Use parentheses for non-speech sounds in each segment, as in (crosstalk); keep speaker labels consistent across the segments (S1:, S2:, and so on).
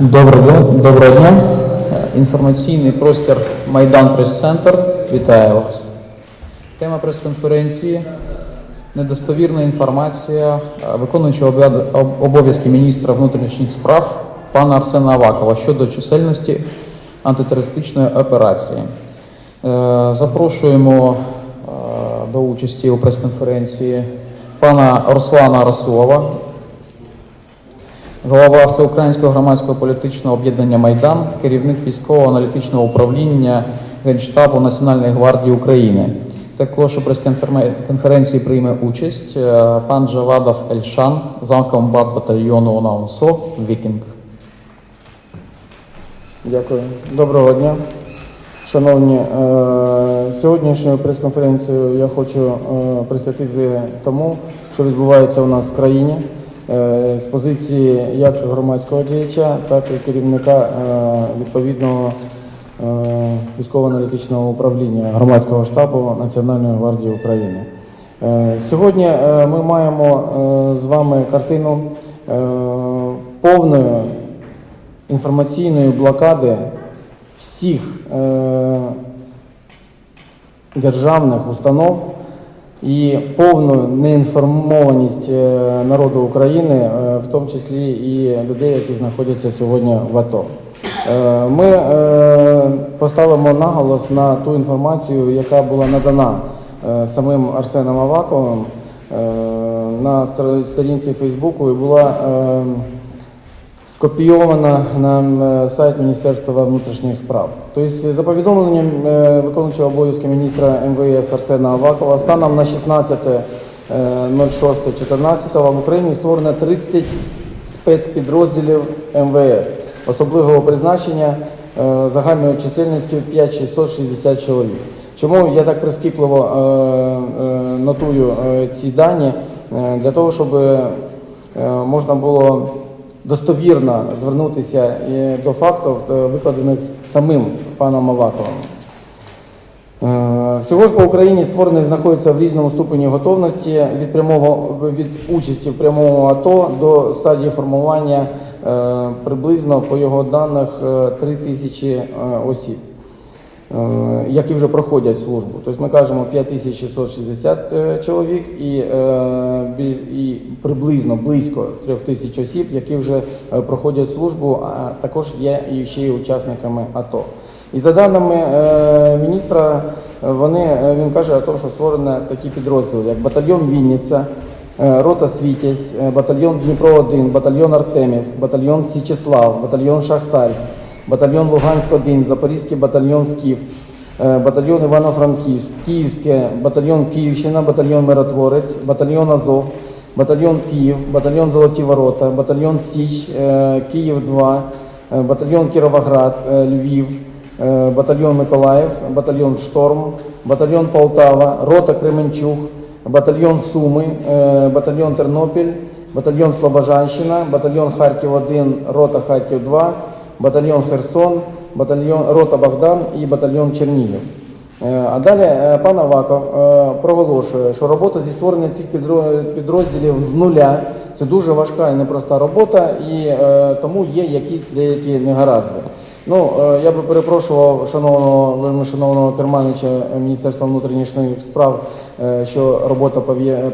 S1: Доброго, дня- Інформаційний простір Майдан Прес-центр. Вітаю вас. Тема прес-конференції недостовірна інформація е, виконуючого обов'язки міністра внутрішніх справ пана Арсена Авакова щодо чисельності антитерористичної операції. Е, Запрошуємо до участі у прес-конференції пана Руслана Расулова, Голова Всеукраїнського громадського політичного об'єднання Майдан, керівник військового аналітичного управління Генштабу Національної гвардії України. Також у прес-конференції прийме участь е, пан Джавадов Ельшан, замкомбат батальйону УНАУНСО Вікінг.
S2: Дякую. Доброго дня. Шановні, е, сьогоднішню прес-конференцію я хочу е, присвятити тому, що відбувається у нас в країні е, з позиції як громадського діяча, так і керівника відповідного військово-аналітичного управління громадського штабу Національної гвардії України. Сьогодні ми маємо з вами картину повної інформаційної блокади всіх державних установ і повну неінформованість е, народу України, е, в тому числі і людей, які знаходяться сьогодні в АТО. Е, Ми е, поставимо наголос на ту інформацію, яка була надана е, самим Арсеном Аваковим е, на сторінці Фейсбуку і була е, скопійована на е, сайт Міністерства внутрішніх справ. Тобто, за повідомленням е, виконуючого обов'язки міністра МВС Арсена Авакова, станом на 16.06.14 в Україні створено 30 спецпідрозділів МВС особливого призначення е, загальною чисельністю 5660 чоловік. Чому я так прискіпливо е, е, нотую е, ці дані? Е, Для того, щоб е, можна було достовірно звернутися е, до фактів, е, викладених самим паном Аваковим. Е, Всього ж по Україні створених знаходиться в різному ступені готовності від прямого від участі в прямому АТО до стадії формування приблизно по його даних е, 3 тисячі осіб, які вже проходять службу. Тобто ми кажемо 5660 е, чоловік і, е, і приблизно близько 3 тисяч осіб, які вже е, проходять службу, а також є ще й учасниками АТО. І за даними е, міністра, е, вони, е, він каже, о тому, що створені такі підрозділи, як батальйон Вінниця, е, рота Світязь, е, батальйон Дніпро-1, батальйон Артемівськ, батальйон Січеслав, батальйон Шахтарськ, батальйон Луганськ-1, Запорізький батальйон Скіф, е, батальйон Івано-Франківськ, Київське, батальйон Київщина, батальйон Миротворець, батальйон Азов, батальйон Київ, батальйон Золоті Ворота, батальйон Січ, е, Київ 2, е, батальйон Кіровоград, Львів, батальйон Миколаїв, батальйон Шторм, батальйон Полтава, рота Кременчуг, батальйон Суми, батальйон Тернопіль, батальйон Слобожанщина, батальйон Харків 1, рота Харків 2, батальйон Херсон, батальйон рота Богдан і батальйон Чернігів. Е, А далі е, пан Аваков е, проголошує, що робота зі створення цих підрозділів з нуля це дуже важка і непроста робота, і тому є якісь деякі негаразди. Ну, я би перепрошував шановного шановного керманича Міністерства внутрішніх справ, що робота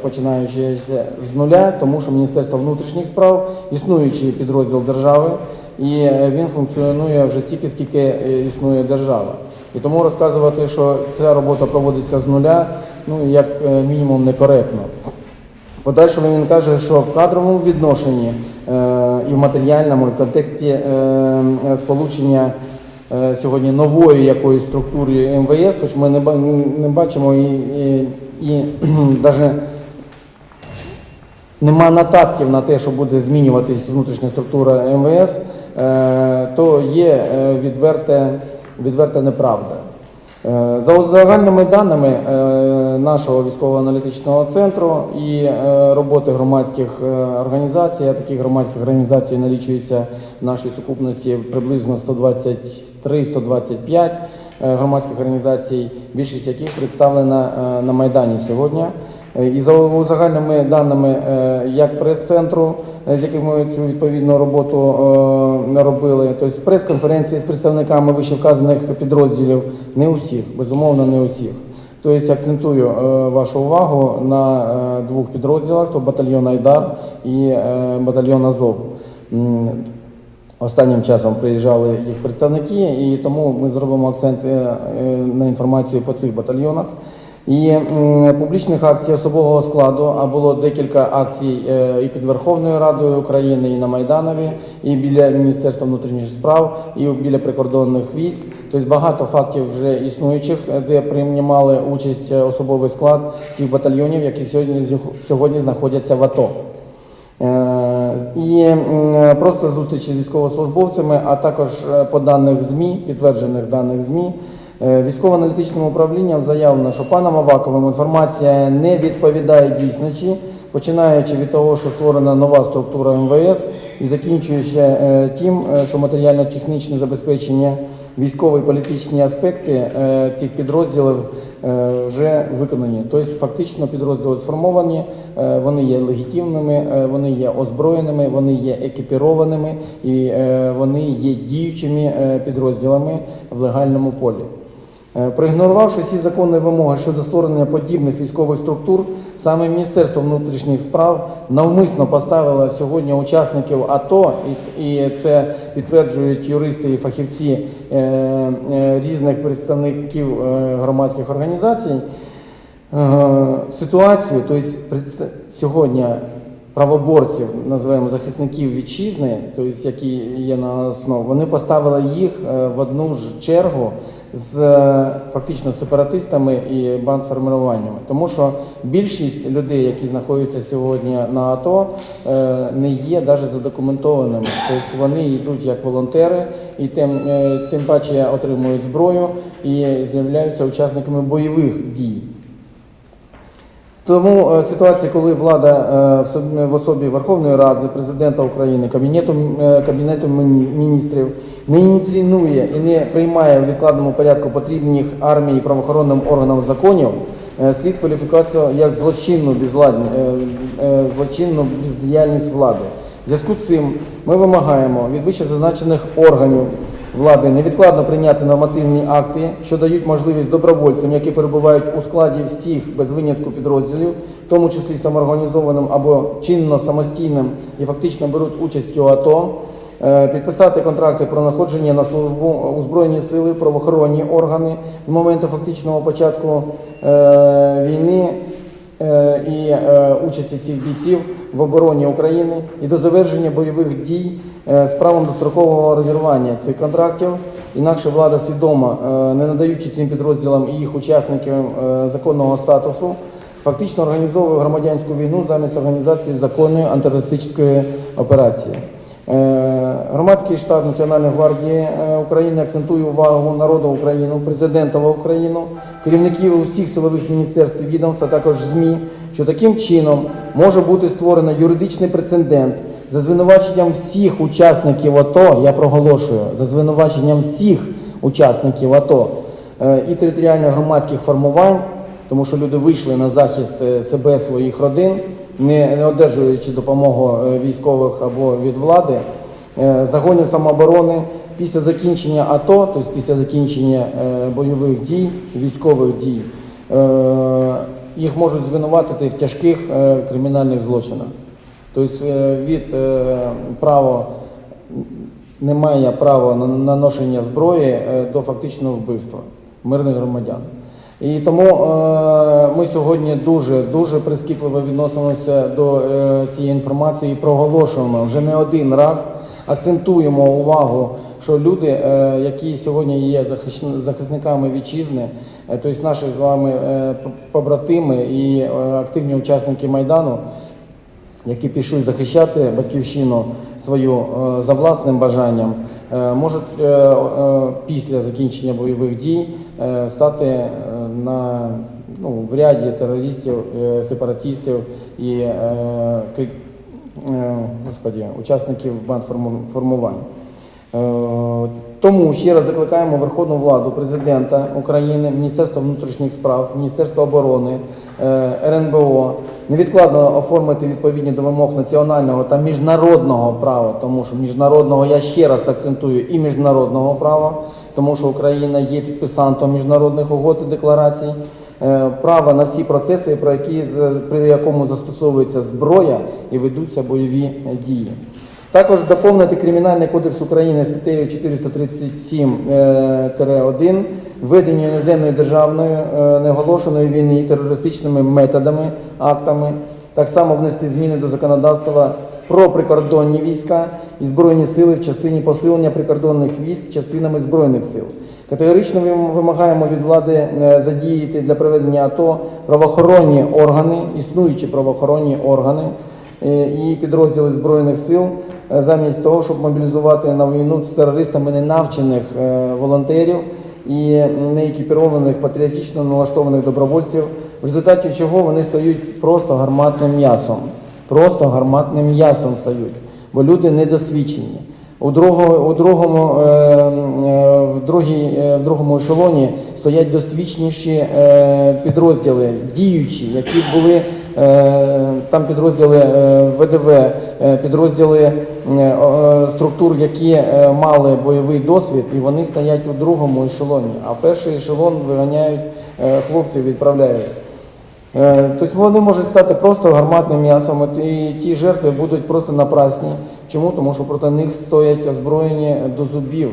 S2: починаючися з нуля, тому що Міністерство внутрішніх справ існуючий підрозділ держави, і е, він функціонує вже стільки, скільки е, існує держава. І тому розказувати, що ця робота проводиться з нуля, ну як е, мінімум некоректно. В Подальшому він каже, що в кадровому відношенні і в матеріальному, і в контексті сполучення сьогодні нової якоїсь структури МВС, хоч ми не, бачимо і, і, і (clears throat) навіть нема нататків на те, що буде змінюватись внутрішня структура МВС, то є е, відверте, відверта неправда. Е, За загальними даними е, нашого військово-аналітичного центру і е, роботи громадських е, організацій, а таких громадських організацій налічується в нашій сукупності приблизно 123-125. е, громадських організацій, більшість яких представлена е, на Майдані сьогодні. Е, І за узагальними даними е, як прес-центру, е, з яким ми цю відповідну роботу робили, тобто прес-конференції з представниками вищевказаних підрозділів, не усіх, безумовно, не усіх. Тобто акцентую вашу увагу на двох підрозділах: то батальйон Айдар і батальйон Азов. Останнім часом приїжджали їх представники, і тому ми зробимо акцент на інформацію по цих батальйонах. І м, публічних акцій особового складу, а було декілька акцій е, і під Верховною Радою України, і на Майданові, і біля Міністерства внутрішніх справ, і біля прикордонних військ. Тобто багато фактів вже існуючих, е, де приймали участь е, особовий склад тих батальйонів, які сьогодні, сьогодні знаходяться в АТО. Е, І просто зустрічі з військовослужбовцями, а також по даних ЗМІ, підтверджених даних ЗМІ, військово-аналітичним управлінням заявлено, що паном Аваковим інформація не відповідає дійсності, починаючи від того, що створена нова структура МВС, і закінчуючи е, тим, е, що матеріально-технічне забезпечення, військові політичні аспекти е, цих підрозділів е, вже виконані. Тобто, фактично, підрозділи сформовані, е, вони є легітимними, е, вони є озброєними, вони є екіпірованими і е, вони є діючими е, підрозділами в легальному полі. Е, Проігнорувавши всі законні вимоги щодо створення подібних військових структур, саме Міністерство внутрішніх справ навмисно поставило сьогодні учасників АТО, і, це підтверджують юристи і фахівці е, е, різних представників громадських організацій. Ситуацію, тобто сьогодні правоборців, називаємо захисників вітчизни, тобто які є на основі, вони поставили їх е, в одну ж чергу з е, фактично сепаратистами і бандформуваннями. Тому що більшість людей, які знаходяться сьогодні на АТО, е, не є навіть задокументованими. Тобто вони йдуть як волонтери і тим, тим паче отримують зброю і з'являються учасниками бойових дій. Тому е, ситуація, коли влада е, в особі Верховної Ради, президента України, Кабінету, е, Кабінету міністрів не ініціює і не приймає в відкладному порядку потрібних армії і правоохоронним органам законів, слід кваліфікацію як злочинну безвладні, е, злочинну бездіяльність влади. В зв'язку з цим ми вимагаємо від вищезазначених органів влади невідкладно прийняти нормативні акти, що дають можливість добровольцям, які перебувають у складі всіх без винятку підрозділів, в тому числі самоорганізованим або чинно самостійним і фактично беруть участь у АТО, е, підписати контракти про знаходження на службу у Збройні сили, правоохоронні органи з моменту фактичного початку е, війни е, і участі цих бійців в обороні України і до завершення бойових дій з правом дострокового розірвання цих контрактів. Інакше влада свідомо, е, не надаючи цим підрозділам і їх учасникам е, законного статусу, фактично організовує громадянську війну замість організації законної антитерористичної операції. Е, Громадський штаб Національної гвардії е, України акцентує увагу народу України, президента України, керівників усіх силових міністерств і відомств, а також ЗМІ, що таким чином може бути створено юридичний прецедент за звинуваченням всіх учасників АТО, я проголошую, за звинуваченням всіх учасників АТО е, і територіально громадських формувань, тому що люди вийшли на захист е, себе, своїх родин, не одержуючи допомогу е, військових або від влади, загонів самооборони після закінчення АТО, тобто після закінчення бойових дій, військових дій, їх можуть звинуватити в тяжких кримінальних злочинах. Тобто е, від е, права немає права на на ношення зброї е, до фактичного вбивства мирних громадян. І тому ми сьогодні дуже дуже прискіпливо відносимося до цієї інформації і проголошуємо вже не один раз, акцентуємо увагу, що люди, які сьогодні є захисниками вітчизни, тобто наші з вами побратими і активні учасники майдану, які пішли захищати батьківщину свою е, за власним бажанням, е, можуть е, після закінчення бойових дій стати на ну, в ряді терористів, сепаратистів і господі, учасників бандформувань. Е, Тому ще раз закликаємо Верховну владу, президента України, Міністерство внутрішніх справ, Міністерство оборони, е, РНБО невідкладно оформити відповідні до вимог національного та міжнародного права, тому що міжнародного я ще раз акцентую і міжнародного права, тому що Україна є підписантом міжнародних угод і декларацій. е, Право на всі процеси, про які при якому застосовується зброя і ведуться бойові дії. Також доповнити Кримінальний кодекс України статтею 437-1 введення іноземної державної е, неоголошеної війни терористичними методами, актами. Так само внести зміни до законодавства про прикордонні війська і збройні сили в частині посилення прикордонних військ частинами збройних сил. Категорично вимагаємо від влади е, задіяти для проведення АТО правоохоронні органи, існуючі правоохоронні органи е, і підрозділи збройних сил е, замість того, щоб мобілізувати на війну з терористами ненавчених е, волонтерів і неекіпірованих патріотично налаштованих добровольців, в результаті чого вони стають просто гарматним м'ясом. Просто гарматним м'ясом стають, бо люди недосвідчені. У другому, у другому, е, е, в, другій, е, в другому ешелоні стоять досвідченіші е, підрозділи, діючі, які були е, там підрозділи е, ВДВ, е, підрозділи е, е, структур, які е, мали бойовий досвід, і вони стоять у другому ешелоні. А перший ешелон виганяють е, хлопців, відправляють. Е, Тобто вони можуть стати просто гарматним м'ясом, і ті жертви будуть просто напрасні. Чому? Тому що проти них стоять озброєні до зубів.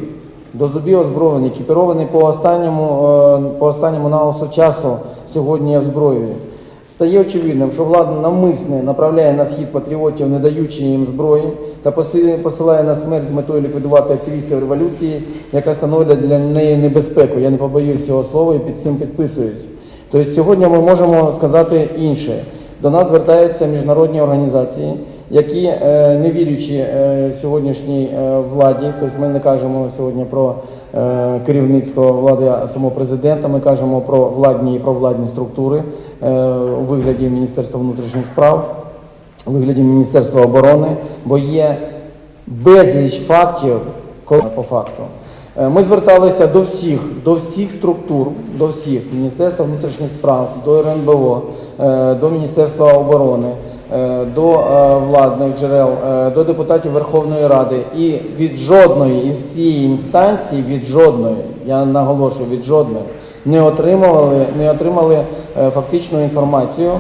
S2: До зубів озброєні, екіпіровані по останньому, е, по останньому наголосу часу сьогодні озброєю. Стає очевидним, що влада навмисне направляє на схід патріотів, не даючи їм зброї, та посилає на смерть з метою ліквідувати активістів революції, яка становить для неї небезпеку. Я не побоюсь цього слова і під цим підписуюсь. Тобто сьогодні ми можемо сказати інше. До нас звертаються міжнародні організації, які, е, не вірячи е, сьогоднішній е, владі, тобто ми не кажемо сьогодні про керівництво влади самого президента, ми кажемо про владні і провладні структури е, у вигляді Міністерства внутрішніх справ, у вигляді Міністерства оборони, бо є безліч фактів коли по факту. Е, Ми зверталися до всіх, до всіх структур, до всіх Міністерства внутрішніх справ, до РНБО, е, до Міністерства оборони, е, до е, владних джерел, е, до депутатів Верховної Ради. І від жодної із цієї інстанції, від жодної, я наголошую, від жодної, не отримували, не отримали е, фактичну інформацію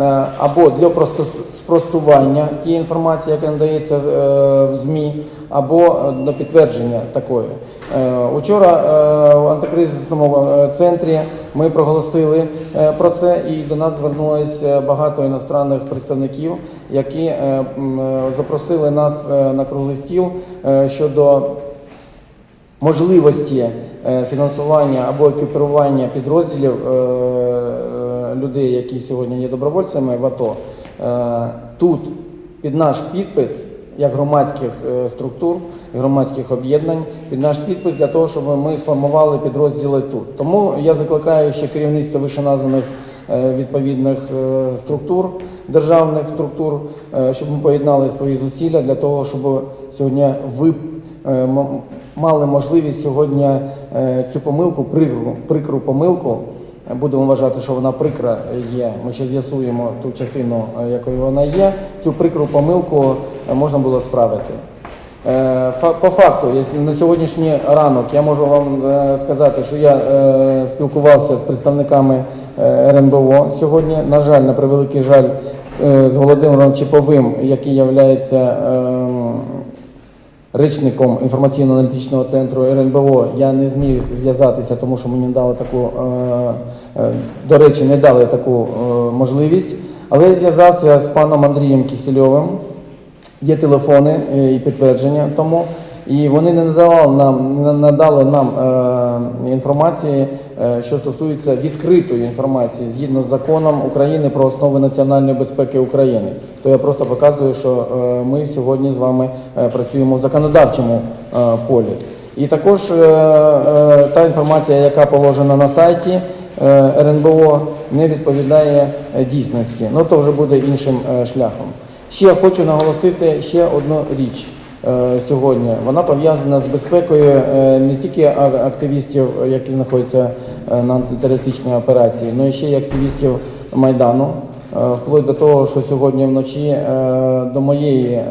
S2: е, або для спростування тієї інформації, яка надається е, в ЗМІ, або е, до підтвердження такої. Е, Учора е, в антикризисному е, центрі ми проголосили е, про це, і до нас звернулося багато іностранних представників, які е, е, запросили нас на круглий стіл щодо можливості фінансування або екіпірування підрозділів людей, які сьогодні є добровольцями в АТО. Тут під наш підпис, як громадських структур, громадських об'єднань, під наш підпис для того, щоб ми сформували підрозділи тут. Тому я закликаю ще керівництво вищеназваних е, відповідних е, структур, державних структур, е, щоб ми поєднали свої зусилля для того, щоб сьогодні ви мали можливість сьогодні цю помилку, прикру, прикру помилку, будемо вважати, що вона прикра є. Ми ще з'ясуємо ту частину, якою вона є. Цю прикру помилку можна було справити. Е, По факту, на сьогоднішній ранок я можу вам е, сказати, що я е, спілкувався з представниками РНБО сьогодні. На жаль, на превеликий жаль, з Володимиром Чеповим, який є речником інформаційно-аналітичного центру РНБО я не зміг зв'язатися, тому що мені дали таку, до речі, не дали таку можливість. Але я зв'язався з паном Андрієм Кисельовим. Є телефони е, і підтвердження тому. І вони не надавали нам, не надали нам е, інформації, е, що стосується відкритої інформації згідно з законом України про основи національної безпеки України. То я просто показую, що е, ми сьогодні з вами е, працюємо в законодавчому е, полі. І також е, е, та інформація, яка положена на сайті е, РНБО, не відповідає дійсності. Ну то вже буде іншим шляхом. Ще хочу наголосити ще одну річ. е, сьогодні, вона пов'язана з безпекою е, не тільки активістів, які знаходяться е, на антитерористичній операції, але ще й активістів Майдану. Вплоть до того, що сьогодні вночі до моєї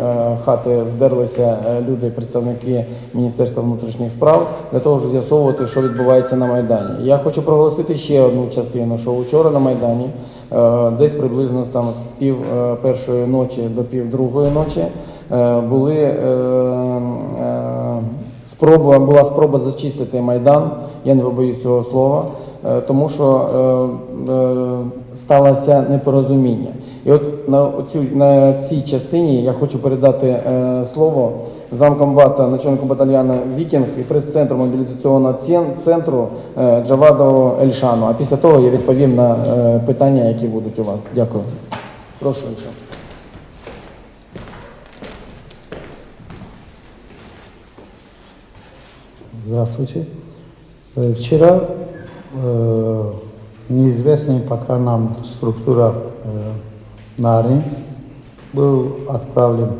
S2: хати вдерлися люди, представники Міністерства внутрішніх справ, для того, щоб з'ясовувати, що відбувається на Майдані. Я хочу проголосити ще одну частину, що вчора на Майдані, десь приблизно там з пів е, першої ночі до пів другої ночі, е, були е, е, спроба, була спроба зачистити Майдан, я не побоюсь цього слова, е, тому що е, е, сталося непорозуміння. І от на, оцю, на цій частині я хочу передати е, слово замкомбата, начальнику батальйону Вікінг і прес-центру мобілізаційного цен- центру е, Джаваду Ельшану. А після того я відповім на е, питання, які будуть у вас. Дякую. Прошу, Ельшан.
S3: Здравствуйте. Э, Вчера э, неизвестная пока нам структура э, НАРИ был отправлен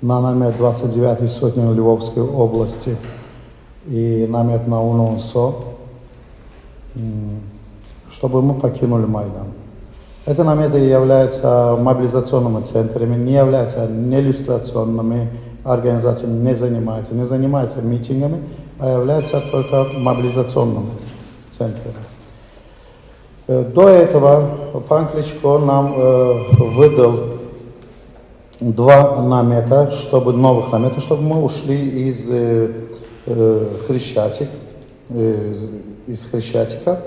S3: на намет 29 сотни Львовской области и намет на УНОСО, чтобы мы покинули Майдан. Это наметы являются мобилизационными центрами, не являются не иллюстрационными организациями, не занимаются, не занимаются митингами, а являются только мобилизационными центрами. Э, До этого пан Кличко нам э, выдал два намета, чтобы новых наметов, чтобы мы ушли из э, э, Хрещатик, э, из- Хрещатика,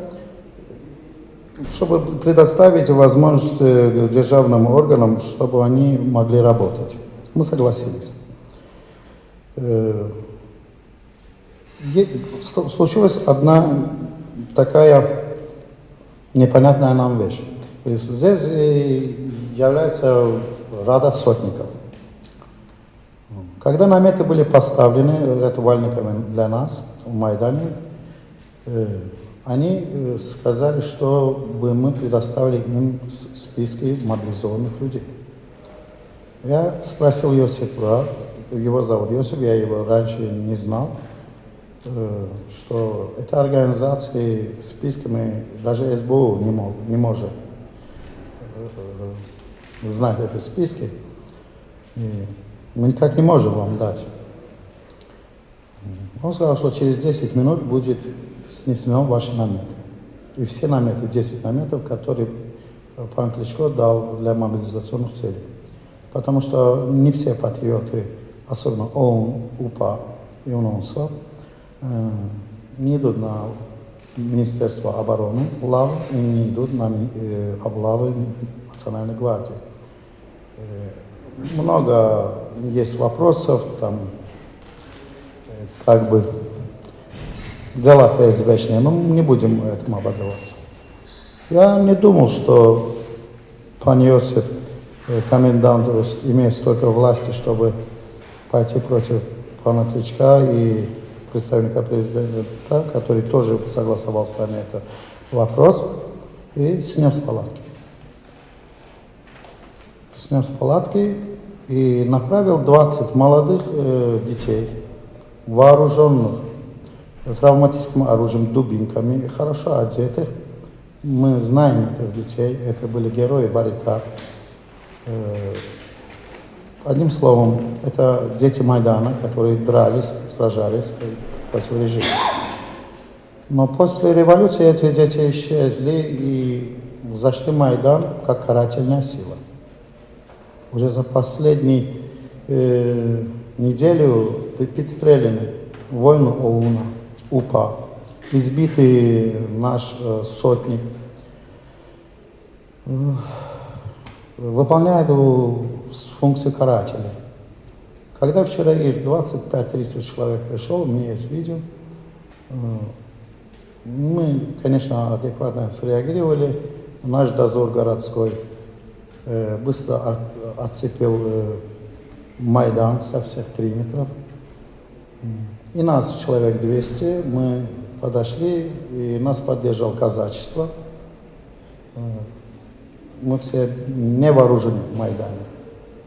S3: чтобы предоставить возможность э, державным органам, чтобы они могли работать. Мы согласились. Э, Случилась одна такая непонятная нам вещь. Здесь э, является рада сотников. Когда наметы были поставлены рятувальниками для нас в Майдане, э, они э, сказали, что бы мы предоставили им списки мобилизованных людей. Я спросил Йосипа, его зовут Йосип, я его раньше не знал, э, что эта организация списками даже СБУ не, мог, не может знать эти списки. И мы никак не можем вам дать. Он сказал, что через 10 минут будет снесено ваши наметы. И все наметы, 10 наметов, которые пан Кличко дал для мобилизационных целей. Потому что не все патриоты, особенно ОУН, УПА и УНОНСО, э, не идут на Министерство обороны, ЛАВ, и не идут на э, облавы Национальной гвардии. Много есть вопросов, там, как бы, дела ФСБшные, но мы не будем этому ободоваться. Я не думал, что пан Иосиф, э, комендант, имеет столько власти, чтобы пойти против пана Кличка и представника президента, который тоже согласовал с нами этот вопрос, и снес палатки. Снес палатки и направил 20 молодых э, детей, вооруженных травматическим оружием, дубинками, хорошо одетых. Мы знаем этих детей, это были герои баррикад. Э, Одним словом, это дети Майдана, которые дрались, сражались против режима. Но после революции эти дети исчезли и зашли Майдан как карательная сила. Уже за последнюю э, неделю подстрелены воины ОУНа, УПА, избиты наш э, сотник. Э, Выполняют с- функции карателя. Когда вчера их 25-30 человек пришел, у меня есть видео, э, мы, конечно, адекватно среагировали. Наш дозор городской быстро от- отцепил Майдан со всех периметров. И нас человек 200, мы подошли, и нас поддержал казачество. Э, Мы все не вооружены в Майдане.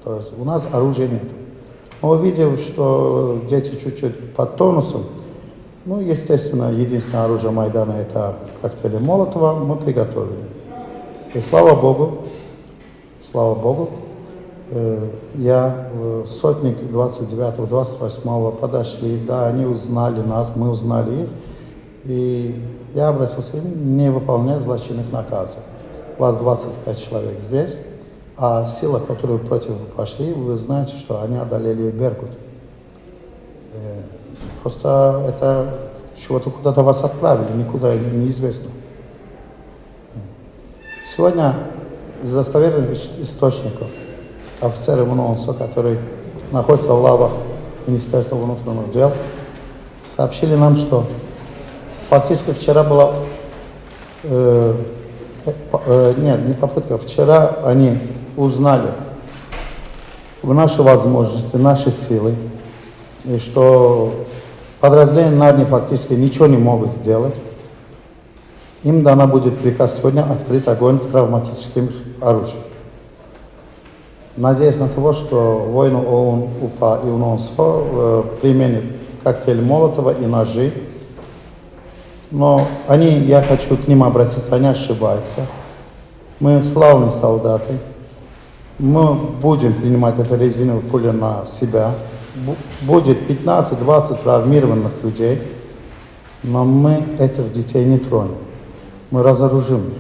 S3: То есть у нас оружия нет. Но увидев, что дети чуть-чуть под тонусом, ну, естественно, единственное оружие Майдана это коктейли Молотова мы приготовили. И слава Богу, слава Богу, э, я э, сотник 29 28 подошли, да, они узнали нас, мы узнали их, и я обратился им не выполнять злочинных наказов. Вас 25 человек здесь, а сила, которую против вы пошли, вы знаете, что они одолели Беркут. Э, Просто это чего-то куда-то вас отправили, никуда неизвестно. Сегодня из достоверных ис- источников офицеры МНОНСО, которые находятся в лавах Министерства внутренних дел, сообщили нам, что фактически вчера была э, э, э, нет, не попытка. Вчера они узнали в наши возможности, наши силы, и что подразделения НАРНИ фактически ничего не могут сделать. Им дана будет приказ сегодня открыть огонь травматическим оружием. Надеюсь на то, что воины ООН, УПА и УНОНСО э, применят коктейль Молотова и ножи. Но они, я хочу к ним обратиться, они ошибаются. Мы славные солдаты. Мы будем принимать эту резиновую пулю на себя. Бу- Будет 15-20 травмированных людей, но мы этих детей не тронем. Мы разоружим их.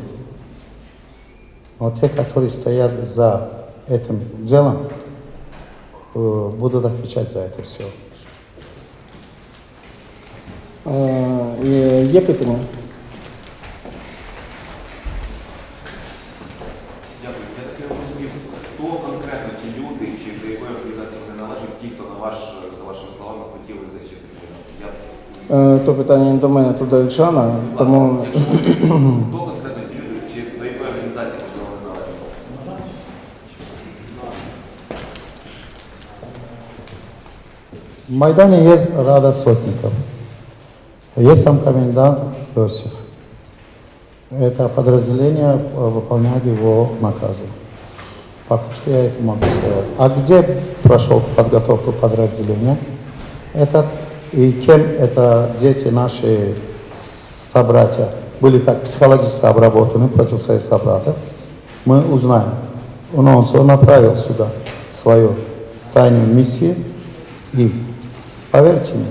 S3: Но те, которые стоят за этим делом, э, будут отвечать за это все.
S2: Е, і Є питання?
S4: Дякую. Я таки розумів, хто конкретно ті люди, чи до якої організації вони належать, ті, хто на ваш, за вашими словами, хотіли зачистити. Я
S2: Е, То питання не до мене, то до Ільшана. Тому
S4: якщо (clears throat) хто
S3: Майдане есть Рада Сотников. Есть там комендант Иосиф. Это подразделение э, выполняет его наказы. Пока что я это могу сказать. А где прошел подготовку подразделения? Это и кем это дети наши собратья были так психологически обработаны против своих собратьев, мы узнаем. Он, он направил сюда свою тайную миссию и поверьте мне,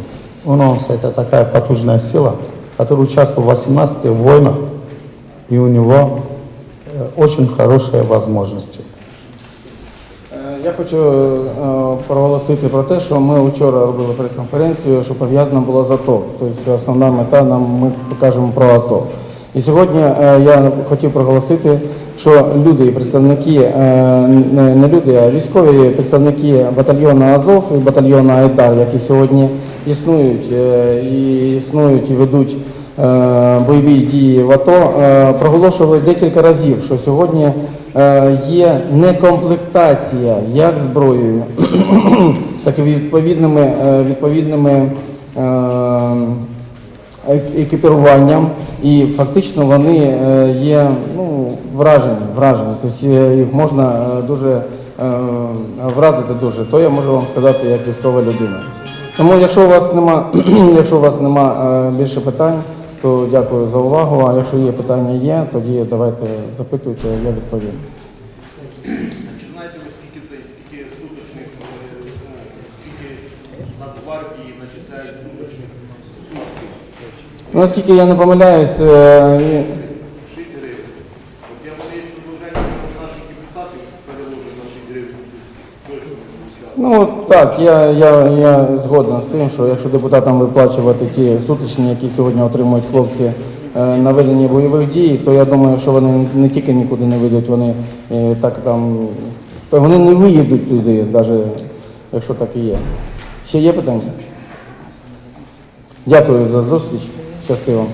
S3: УНОНС это такая потужная сила, которая участвовала в 18 войнах, и у него э, очень хорошие возможности.
S2: Е, Я хочу е, проголосити про те, що ми вчора робили прес-конференцію, що пов'язано було з АТО. Тобто основна мета нам ми покажемо про АТО. І сьогодні е, я хотів проголосити, що люди, представники, е, не люди, а військові представники батальйону Азов і батальйону Айдар, які сьогодні існують е, і існують і ведуть бойові дії в АТО, проголошували декілька разів, що сьогодні є некомплектація як зброєю, (clears throat) так і відповідними, відповідними екіпіруванням, і фактично вони е, є ну, вражені, вражені. Тобто е, їх можна е, дуже е, вразити дуже. То я можу вам сказати як військова людина. Тому, якщо у вас нема, (clears throat) якщо у вас нема е, більше питань, то дякую за увагу. А якщо є питання є, тоді давайте запитуйте, я відповім.
S5: Чи знаєте ви скільки це, скільки суточних, е, ну, скільки Нацгвардії начисляють суточних сутків?
S2: Ну, наскільки я не помиляюсь, е. Ну так, я, я, я згоден з тим, що якщо депутатам виплачувати ті сутичні, які сьогодні отримують хлопці е, на ведення бойових дій, то я думаю, що вони не тільки нікуди не вийдуть, вони е, так там, то вони не виїдуть туди, навіть якщо так і є. Ще є питання? Дякую за зустріч. Щасти вам.